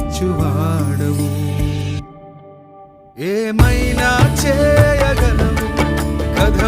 జయమిచ్చువాడవు ఏమైనా చేయగలవు? కథ